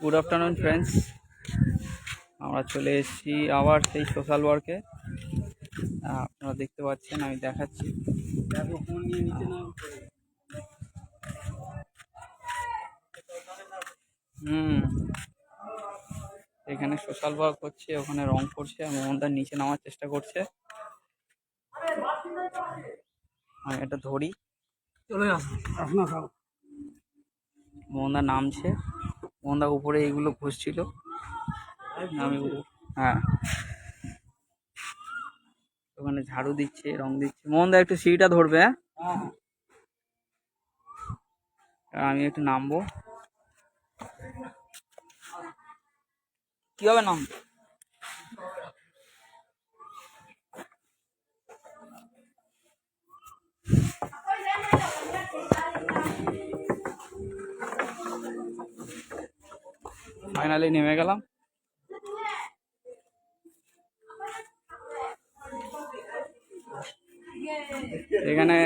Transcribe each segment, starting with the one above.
Good afternoon friends আমরা চলে এসেছি আবার সেই সোশ্যাল ওয়ার্কে আপনারা দেখতে পাচ্ছেন আমি দেখাচ্ছি। হুম। এখানে সোশ্যাল ওয়ার্ক হচ্ছে ওখানে রং করছে আর মোহনদার নিচে নামার চেষ্টা করছে। আমি এটা ধরি। চলে আসো। আসনা মোহনদা নামছে। মোহনদা উপরে এইগুলো ঘুষছিল। আমি হ্যাঁ। ওখানে ঝাড়ু দিচ্ছে রং দিচ্ছে। মোহনদা একটু সিঁড়িটা ধরবে হ্যাঁ? হ্যাঁ। আমি একটু নামবো। কীভাবে নাম? ফাইনালি নেমে গেলাম। এখানে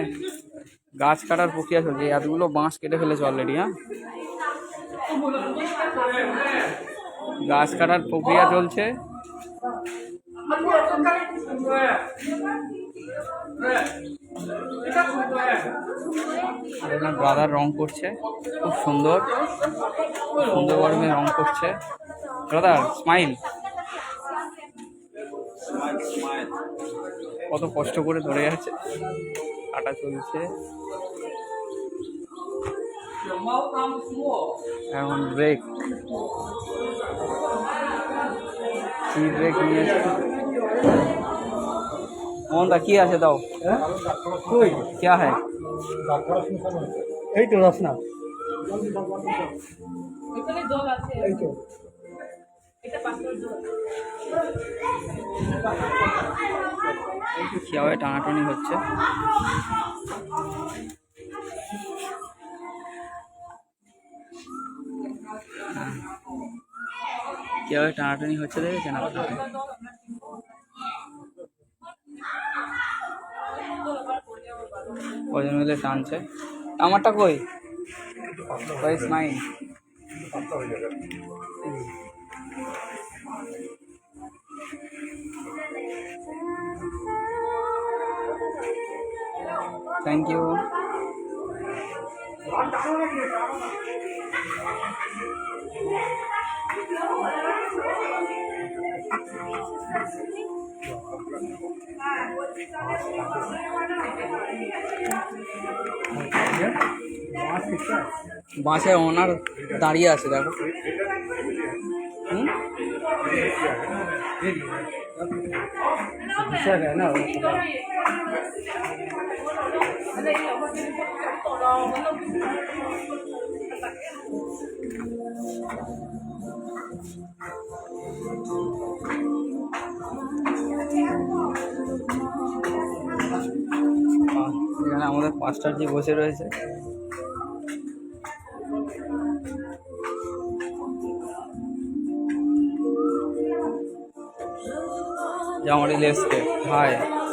গাছ কাটার প্রক্রিয়া চলছে। এতগুলো বাঁশ কেটে ফেলেছে অলরেডি হ্যাঁ? গাছ কাটার প্রক্রিয়া চলছে। এখানে ব্রাদার রং করছে, খুব সুন্দর। সুন্দর গরমে রং করছে। ব্রাদার স্মাইল কত কষ্ট করে ধরে আছে। কাটা চলছে। এখন ব্রেক কি ব্রেক নিয়েছে? মোহনদা কি আছে দাও কই क्या है এই তো রসনা এই তো কিভাবে টানাটানি হচ্ছে হ্যাঁ। কিভাবে টানাটানি হচ্ছে দেখেছেন আপনারা কজন মিলে টানছে? আমারটা কই? কই স্মাইল থ্যাংক ইউ বাসে ওনার দাঁড়িয়ে আছে দেখো। এখানে আমাদের পাঁচটার যে বসে রয়েছে জামারি লেসকে হাই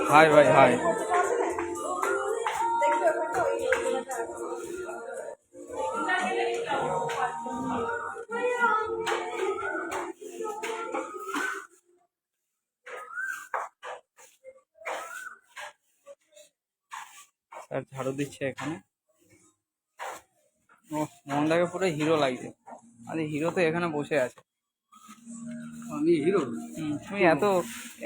হাই ভাই হাই স্যার ঝাড়ু দিচ্ছে এখানে ও মোহনদাকে পুরো হিরো লাগছে আরে হিরো তো এখানে বসে আছে আমি হিরো হুম, তুমি এত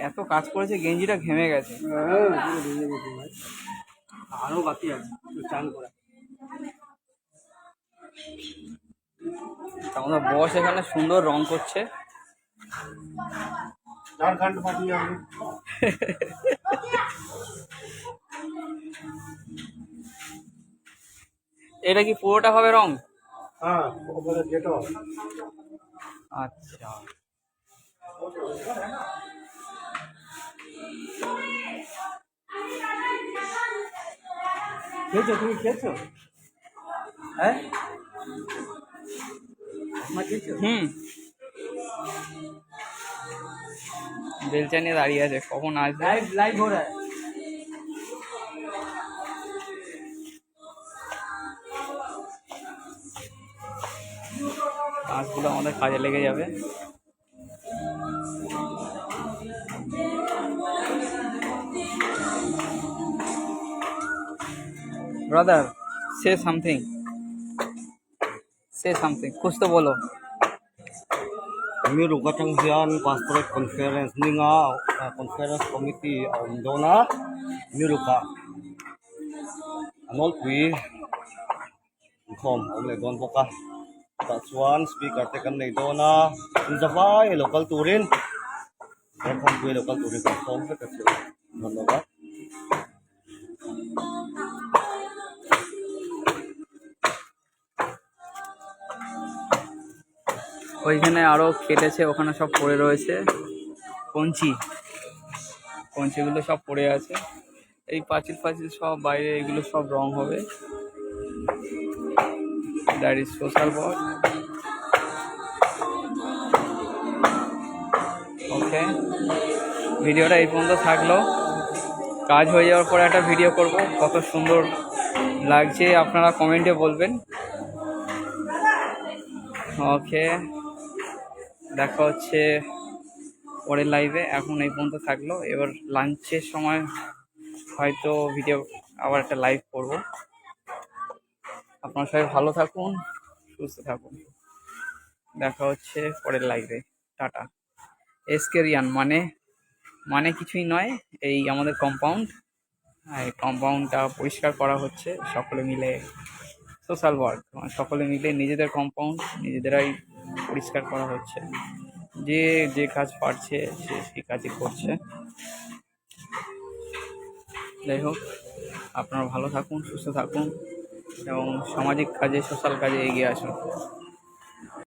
এত কাজ করেছে গেঞ্জিটা ঘেমে গেছে। হ্যাঁ পুরো ভেঙে গেছে ভাই আরও বাকি আছে চান করা। আমাদের বস এখানে সুন্দর রং করছে। ঝাড়খণ্ড পাঠিয়ে আমি এটা কি পুরোটা হবে রং? হ্যাঁ আচ্ছা। খেয়েছো তুমি খেয়েছো? হ্যাঁ? হুম। বেলচা নিয়ে দাঁড়িয়ে আছে কখন আসবে? লাইভ লাইভ হো রায় কাজগুলো আমাদের কাজে লেগে যাবে। ब्रदर से समथिंग से समथिंग कुछ तो बोलो। मी रुका चंग हियान पासपोर्ट कॉन्फ्रेंस निंगा कॉन्फ्रेंस कमिटी ऑन डोना मी रुका अनोल पुई लोकल टूरिन लोकल टूरिन कॉम ওইখানে আরও কেটেছে, ওখানে সব পড়ে রয়েছে। কঞ্চি। কঞ্চিগুলো সব পড়ে আছে। এই পাঁচিল পাঁচিল সব বাইরে, এগুলো সব রং হবে। That is social work okay ভিডিওটা এই পর্যন্ত থাকল। কাজ হয়ে যাওয়ার পরে একটা ভিডিও করব। কত সুন্দর লাগছে, আপনারা কমেন্টে বলবেন। ওকে দেখা হচ্ছে পরের লাইভে এখন এই পর্যন্ত থাকল। এবার লাঞ্চের সময় হয়তো ভিডিও আবার একটা লাইভ করব। আপনারা সবাই ভালো থাকুন, সুস্থ থাকুন। দেখা হচ্ছে পরের লাইভে টাটা। এসকেরিয়ান মানে মানে কিছুই নয়, এই আমাদের কম্পাউন্ড এই কম্পাউন্ডটা পরিষ্কার করা হচ্ছে, সকলে মিলে সোশ্যাল ওয়ার্ক সকলে মিলে নিজেদের কম্পাউন্ড নিজেদেরাই পরিষ্কার করা হচ্ছে। যে যে কাজ পারছে, সে সেই কাজই করছে। যাই হোক, আপনারা ভালো থাকুন, সুস্থ থাকুন, এবং সামাজিক কাজে, সোশ্যাল কাজে এগিয়ে আসুন।